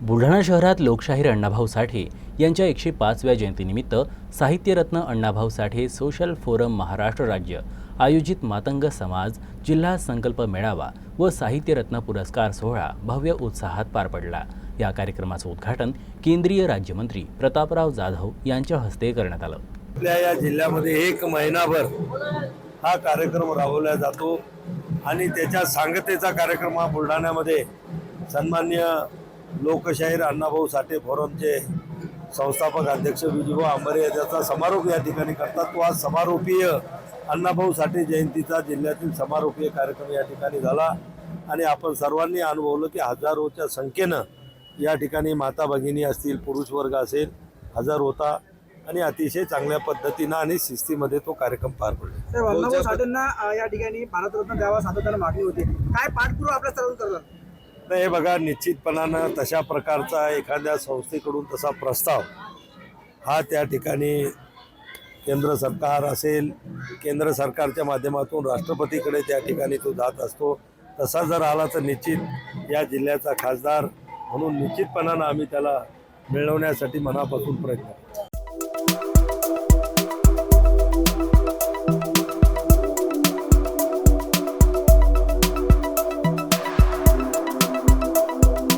बुलढाणा शहरात लोकशाहीर अण्णाभाऊ साठे यांच्या एकशे पाचव्या जयंतीनिमित्त साहित्यरत्न अण्णाभाऊ साठे सोशल फोरम महाराष्ट्र राज्य आयोजित मातंग समाज जिल्हा संकल्प मेळावा व साहित्यरत्न पुरस्कार सोहळा भव्य उत्साहात पार पडला. या कार्यक्रमाचं उद्घाटन केंद्रीय राज्यमंत्री प्रतापराव जाधव यांच्या हस्ते करण्यात आलं. आपल्या या जिल्ह्यामध्ये एक महिनाभर हा कार्यक्रम राबवला जातो आणि त्याच्या सांगतेचा कार्यक्रम हा बुलढाण्यामध्ये सन्मान्य लोकशाहीर अण्णाभाऊ साठे फोरमचे संस्थापक अध्यक्ष विजूभाऊ आंबरे याचा समारोप या ठिकाणी करतात. तो आज समारोपीय अण्णाभाऊ साठे जयंतीचा जिल्ह्यातील समारोपीय कार्यक्रम या ठिकाणी झाला. आणि आपण सर्वांनी अनुभवलं की हजारोच्या संख्येनं या ठिकाणी माता भगिनी असतील पुरुष वर्ग असेल हजर होता. आणि अतिशय चांगल्या पद्धतीनं आणि शिस्तीमध्ये तो कार्यक्रम पार पडला. या ठिकाणी भारतरत्न द्यावा सातत्यानं मागणी होती. काय पाठपुरावा आपल्या सर्व करतात नाही हे बघा निश्चितपणानं तशा प्रकारचा एखाद्या संस्थेकडून तसा प्रस्ताव हा त्या ठिकाणी केंद्र सरकार असेल केंद्र सरकारच्या माध्यमातून राष्ट्रपतीकडे त्या ठिकाणी तो जात असतो. तसा जर आला तर निश्चित या जिल्ह्याचा खासदार म्हणून निश्चितपणानं आम्ही त्याला मिळवण्यासाठी मनापासून प्रयत्न